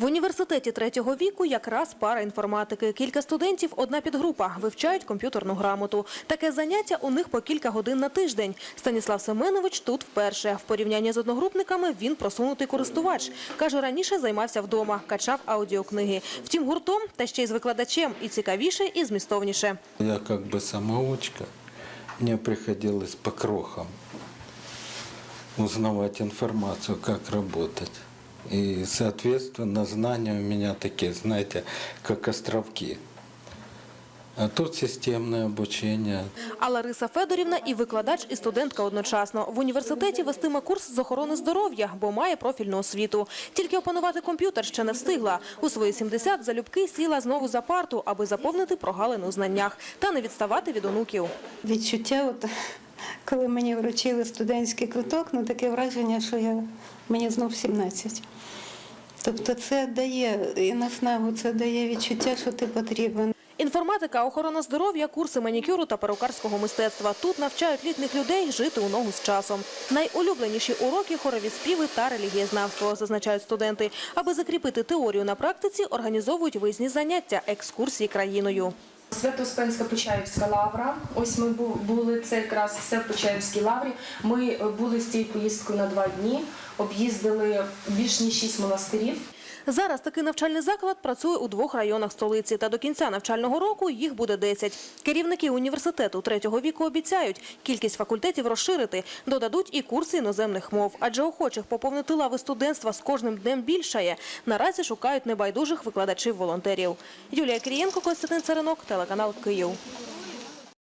В університеті третього віку якраз пара інформатики. Кілька студентів, одна підгрупа, вивчають комп'ютерну грамоту. Таке заняття у них по кілька годин на тиждень. Станіслав Семенович тут вперше. В порівнянні з одногрупниками він просунутий користувач. Каже, раніше займався вдома, качав аудіокниги. Втім, гуртом та ще й з викладачем і цікавіше, і змістовніше. Я как бы самоучка. Мне приходилось по крохам узнавать информацию, как работать. И, соответственно, знания у меня такие, знаете, как островки. А тут системное обучение. А Лариса Федорівна і викладач, і студентка одночасно. В університеті вестиме курс з охорони здоров'я, бо має профільну освіту. Тільки опанувати комп'ютер ще не встигла. У свої 70 залюбки сіла знову за парту, аби заповнити прогалину у знаннях та не відставати від онуків. відчуття, от, коли мені вручили студентський квиток, ну таке враження, що я, мені знов 17. Тобто це дає і наснагу, це дає відчуття, що ти потрібен. Інформатика, охорона здоров'я, курси манікюру та перукарського мистецтва. Тут навчають літніх людей жити у ногу з часом. Найулюбленіші уроки – хорові співи та релігієзнавство, зазначають студенти. Аби закріпити теорію на практиці, організовують виїзні заняття, екскурсії країною. Свято-Успенська Почаївська лавра. Ось ми були це якраз все в Почаївській лаврі. Ми е, були з цією поїздкою на два дні, об'їздили більш ніж шість монастирів. Зараз такий навчальний заклад працює у двох районах столиці, та до кінця навчального року їх буде 10. Керівники університету третього віку обіцяють, кількість факультетів розширити, додадуть і курси іноземних мов, адже охочих поповнити лави студентства з кожним днем більшає. Наразі шукають небайдужих викладачів-волонтерів. Юлія Кирієнко, Костянтин Царинок, телеканал Київ.